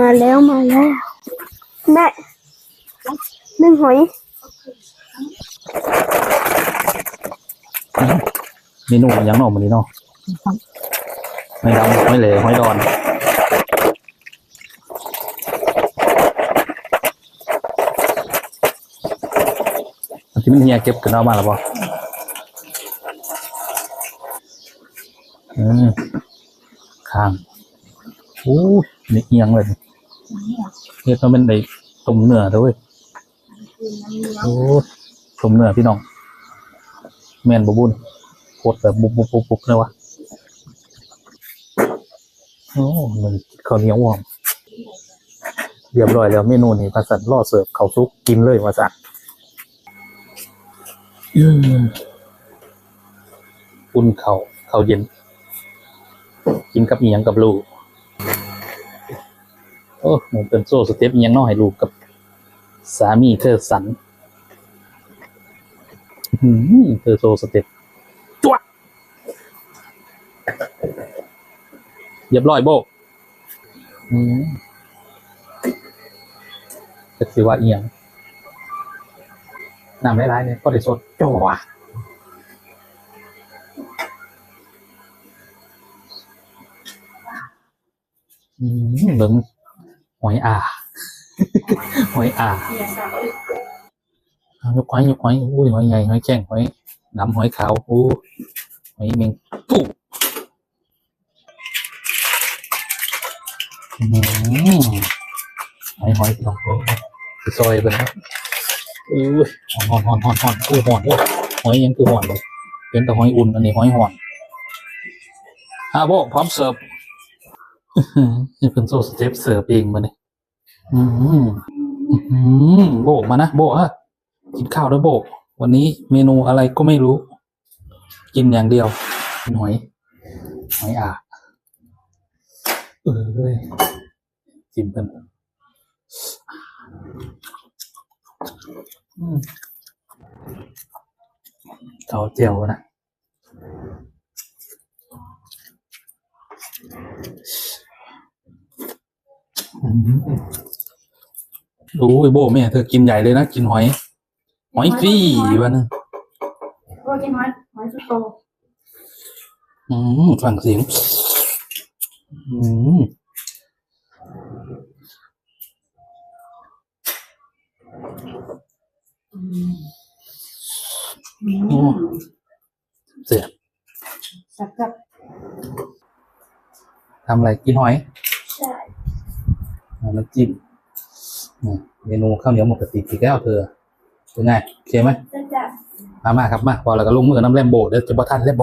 มาแล้วมาแล้วแม่หนึ่งหอยเมนูยังนอกมันนี่เนาะไม่ดำไม่เหลวไม่ดอนที่มันเฮียเก็บกันเอามาแล้วบ่อืมข้าง โอ้ยนี่เอียงเลยเฮ็ดต้องเป็นในต้มเนื้อด้วยโอ้ยต้มเนื้อพี่น้องแม่นบบุญโคตรแบบบุบบุบบุบเลยวะโอ้มันข้าวเหนียวหอมเรียบร้อยแล้วเมนูนี้พาสันล่อเสิร์ฟข้าวซุปกินเลยว่าสันอืมอุ่นเขาวข้าเย็น กินกับเอียงกับลูก โอ้เหมือนเป็นโซ่สเต็ปอีหยังน้อยให้ลูกกับ สามีเธอสันอืมเธอโซสเต็ปจ้วะเรียบร้อยโบอืมจะสิว่าเอียงน้ำร้ายๆเนี่ยก็ได้สดจ้วะอืมเบิ่ง หอยอ่าหอยอ่าเอยกหอยยกหอยอุ้ยหอยใหญ่หอยแข้งหอยดำหอยขาวอู้หอยเมงปุ๊อืมหอยหอยลองไปซอยกันครับอุ้ยหอนหอนหอนหอนอุ้หอนอุ้ยหอยยังคือหอนเลยเป็นแต่หอยอุ่นอันนี้หอยหอนอาโบพร้อมเสิร์ฟ นี่เป็นโซสเต็ปเสิร์ฟเองมาเนี่ยอืมอื้อหือโบกมานะโบกฮะกินข้าวด้วโบก วันนี้เมนูอะไรก็ไม่รู้ กินอย่างเดียวกินหอยหอยอ่าเอ้ยจิ้มเป็นอืมเจ้าเจียวนะ โอ้ยโบแม่เธอกินใหญ่เลยนะ กินหอย หอยฟรีวันนึงโอ้ยหอยหอยสุดโตอืมฟังเสียงอืมโอ้เสียสับกับทำอะไรกินหอยใช่เอา น้ำจิ้มอืมเมนูข้าวเหนียวหมกกะติกี่แก้วเธอเป็นไงโอเคไหมจะจับมามาครับมาพอแล้วก็ลงมือน้ำแลมโบเดี๋ยวจะบ่ทันแลมโบ